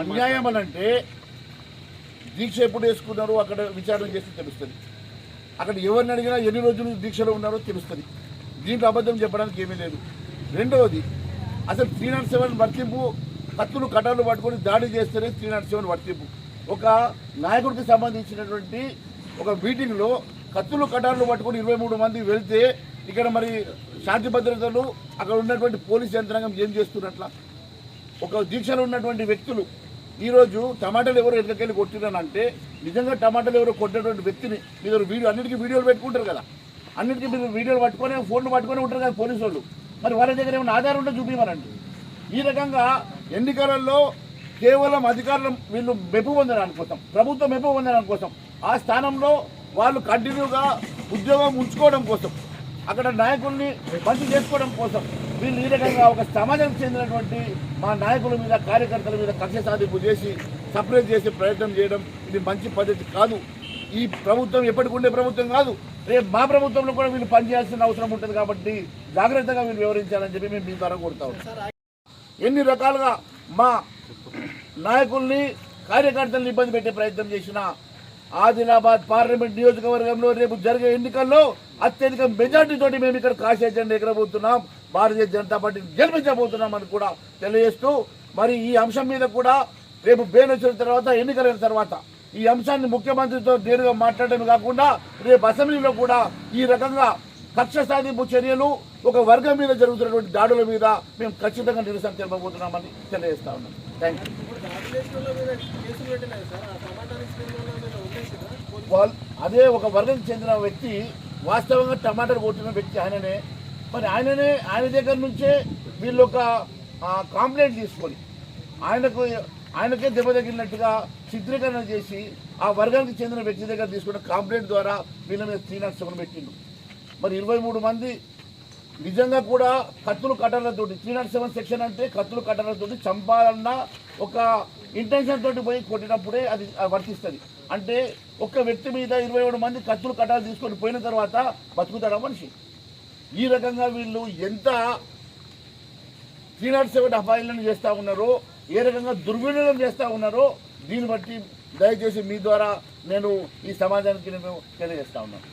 అన్యాయం అని అంటే దీక్ష ఎప్పుడు వేసుకున్నారో అక్కడ విచారణ చేస్తే తెలుస్తుంది. అక్కడ ఎవరిని అడిగినా ఎన్ని రోజులు దీక్షలో ఉన్నారో తెలుస్తుంది. దీంట్లో అబద్ధం చెప్పడానికి ఏమీ లేదు. రెండవది అసలు త్రీ నాట్ సెవెన్ వర్తింపు కత్తులు కటాలు పట్టుకొని దాడి చేస్తేనే త్రీ నాట్ సెవెన్ వర్తింపు. ఒక నాయకుడికి సంబంధించినటువంటి ఒక మీటింగ్లో కత్తులు కటాలు పట్టుకొని ఇరవై మూడు మంది వెళ్తే ఇక్కడ మరి శాంతి భద్రతలు అక్కడ ఉన్నటువంటి పోలీస్ యంత్రాంగం ఏం చేస్తున్నట్ల? ఒక దీక్షలో ఉన్నటువంటి వ్యక్తులు ఈరోజు టమాటాలు ఎవరు ఎక్కడికెళ్ళి కొట్టిరనంటే నిజంగా టమాటాలు ఎవరు కొట్టినటువంటి వ్యక్తిని మీరు వీడియో అన్నిటికీ వీడియోలు పెట్టుకుంటారు కదా. అన్నిటికీ మీరు వీడియోలు పట్టుకొని ఫోన్లు పట్టుకొని ఉంటారు కదా పోలీసు వాళ్ళు మరి వాళ్ళ దగ్గర ఏమైనా ఆధారం ఉంటే చూపించమనండి ఈ రకంగా ఎన్నికలలో కేవలం అధికారులు వీళ్ళు మెప్పు పొందడానికి కోసం ప్రభుత్వం మెప్పు పొందడానికి కోసం ఆ స్థానంలో వాళ్ళు కంటిన్యూగా ఉద్యోగం ఉంచుకోవడం కోసం అక్కడ నాయకుల్ని మంచి చేసుకోవడం కోసం వీళ్ళు ఈ రకంగా ఒక సమాజానికి చెందినటువంటి మా నాయకుల మీద కార్యకర్తల మీద కక్ష సాధింపు చేసి సపరేట్ చేసే ప్రయత్నం చేయడం ఇది మంచి పద్ధతి కాదు. ఈ ప్రభుత్వం ఎప్పటికి ఉండే ప్రభుత్వం కాదు. రేపు మా ప్రభుత్వంలో కూడా వీళ్ళు పనిచేయాల్సిన అవసరం ఉంటుంది కాబట్టి జాగ్రత్తగా వీళ్ళు వివరించాలని చెప్పి మేము మీ ద్వారా కోరుతా ఉన్నాం. ఎన్ని రకాలుగా మా నాయకుల్ని కార్యకర్తలను ఇబ్బంది పెట్టే ప్రయత్నం చేసిన ఆదిలాబాద్ పార్లమెంట్ నియోజకవర్గంలో రేపు జరిగే ఎన్నికల్లో అత్యధిక మెజార్టీతో మేము ఇక్కడ కాశీ ఎజెండా ఎగరబోతున్నాం. భారతీయ జనతా పార్టీ గెలిపించబోతున్నామని కూడా తెలియజేస్తూ మరి ఈ అంశం మీద కూడా రేపు బేన్ వచ్చిన తర్వాత ఎన్నికలైన తర్వాత ఈ అంశాన్ని ముఖ్యమంత్రితో నేరుగా మాట్లాడడం కాకుండా రేపు అసెంబ్లీలో కూడా ఈ రకంగా కక్ష సాధింపు చర్యలు ఒక వర్గం మీద జరుగుతున్నటువంటి దాడుల మీద మేము ఖచ్చితంగా నిరసన తెలపబోతున్నామని తెలియజేస్తా ఉన్నాం. థ్యాంక్ యూ అదే ఒక వర్గం చెందిన వ్యక్తి వాస్తవంగా టమాటాలు కొట్టిన వ్యక్తి ఆయననే. మరి ఆయననే ఆయన దగ్గర నుంచే వీళ్ళు ఒక కాంప్లైంట్ తీసుకొని ఆయనకు ఆయనకే దెబ్బ తగిలినట్టుగా చిత్రీకరణ చేసి ఆ వర్గానికి చెందిన వ్యక్తి దగ్గర తీసుకున్న కాంప్లైంట్ ద్వారా వీళ్ళ మీద త్రీ నాట్ సెవెన్ పెట్టిండు. మరి ఇరవై మూడు మంది నిజంగా కూడా కత్తులు కట్టలతోటి త్రీ నాట్ సెవెన్ సెక్షన్ అంటే కత్తులు కట్టలతోటి చంపాలన్న ఒక ఇంటెన్షన్ తోటి పోయి కొట్టినప్పుడే అది వర్తిస్తుంది. అంటే ఒక వ్యక్తి మీద ఇరవై మంది కత్తులు కట్టాలు తీసుకొని పోయిన తర్వాత బతుకుతాడా మనిషి? ఈ రకంగా వీళ్ళు ఎంత త్రీ నాట్ సెవెన్ అపాయిలను చేస్తూ ఉన్నారో ఏ రకంగా దుర్వినియోగం చేస్తూ ఉన్నారో దీన్ని బట్టి దయచేసి మీ ద్వారా నేను ఈ సమాజానికి నేను తెలియజేస్తా ఉన్నాను.